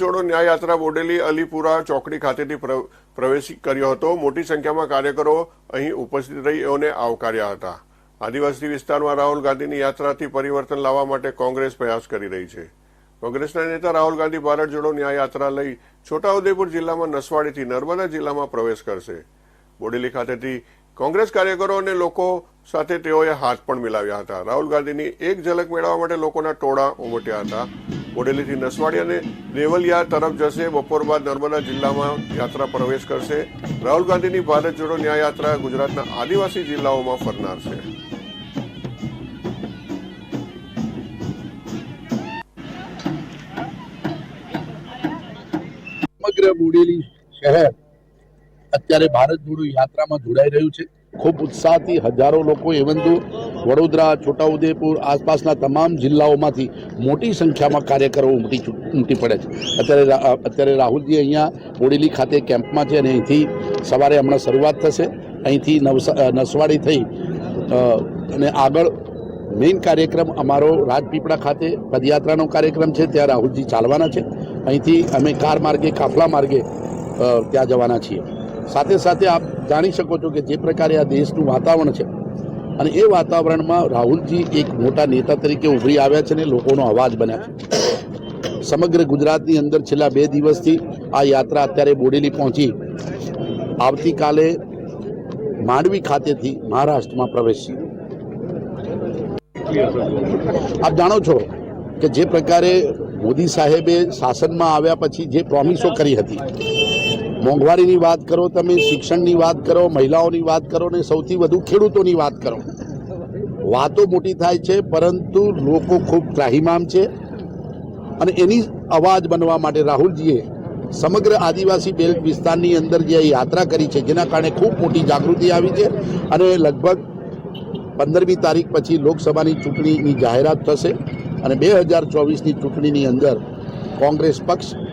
જોડો ન્યાય યાત્રા બોડેલી અલીપુરા ચોકડી ખાતેથી પ્રવેશ કર્યો હતો. મોટી સંખ્યામાં કાર્યકરો અહીં ઉપસ્થિત રહી એઓને આવકાર્યા હતા. આદિવાસી વિસ્તારમાં રાહુલ ગાંધીની યાત્રાથી પરિવર્તન લાવવા માટે કોંગ્રેસ પ્રયાસ કરી રહી છે. કોંગ્રેસના નેતા રાહુલ ગાંધી ભારત જોડો ન્યાય યાત્રા લઈ છોટાઉદેપુર જિલ્લામાં નસવાડીથી નર્મદા જિલ્લામાં પ્રવેશ કરશે. બોડેલી ખાતેથી કોંગ્રેસ કાર્યકરો અને લોકો સાથે તેઓએ હાથ પણ મિલાવ્યા હતા. રાહુલ ગાંધીની એક ઝલક મેળવવા માટે લોકોના ટોળા ઉમટ્યા હતા. બોડેલીથી નસવાડી અને દેવલિયા તરફ જશે. બપોર બાદ નર્મદા જિલ્લામાં યાત્રા પ્રવેશ કરશે. રાહુલ ગાંધીની ભારત જોડો ન્યાય યાત્રા ગુજરાતના આદિવાસી જિલ્લાઓમાં ફરનાર છે. સમગ્ર બોડેલી શહેર અત્યારે ભારત જોડો યાત્રામાં જોડાઈ રહ્યું છે. ખૂબ ઉત્સાહથી હજારો લોકો એવંતુ વડોદરા, છોટાઉદેપુર, આસપાસના તમામ જિલ્લાઓમાંથી મોટી સંખ્યામાં કાર્યકરો ઉમટી ઉમટી પડે છે. અત્યારે અત્યારે રાહુલજી અહીંયા બોડેલી ખાતે કેમ્પમાં છે અને અહીંથી સવારે હમણાં શરૂઆત થશે. અહીંથી નસવાડી થઈ અને આગળ મેઇન કાર્યક્રમ અમારો રાજપીપળા ખાતે પદયાત્રાનો કાર્યક્રમ છે. ત્યાં રાહુલજી ચાલવાના છે. અહીંથી અમે કાર માર્ગે, કાફલા માર્ગે ત્યાં જવાના છીએ. સાથે સાથે આપ જાણી શકો છો કે જે પ્રકારે આ દેશનું વાતાવરણ છે, અને એ વાતાવરણમાં રાહુલજી એક મોટા નેતા તરીકે ઉભરી આવ્યા છે અને લોકોનો અવાજ બન્યા છે. સમગ્ર ગુજરાતની અંદર છેલ્લા બે દિવસથી આ યાત્રા અત્યારે બોડેલી પહોંચી. આવતીકાલે માંડવી ખાતેથી મહારાષ્ટ્રમાં પ્રવેશી. આપ જાણો છો કે જે પ્રકારે મોદી સાહેબે શાસનમાં આવ્યા પછી જે પ્રોમિસો કરી હતી મોંઘવારીની વાત કરો, તમે શિક્ષણની વાત કરો, મહિલાઓની વાત કરો ને સૌથી વધુ ખેડૂતોની વાત કરો. વાતો મોટી થાય છે, પરંતુ લોકો ખૂબ ત્રાહીમામ છે. અને એની અવાજ બનવા માટે રાહુલજીએ સમગ્ર આદિવાસી બેલ્ટ વિસ્તારની અંદર જે યાત્રા કરી છે, જેના કારણે ખૂબ મોટી જાગૃતિ આવી છે અને લગભગ પંદરમી તારીખ પછી લોકસભાની ચૂંટણીની જાહેરાત થશે અને બે હજાર ચોવીસની ચૂંટણીની અંદર કોંગ્રેસ પક્ષ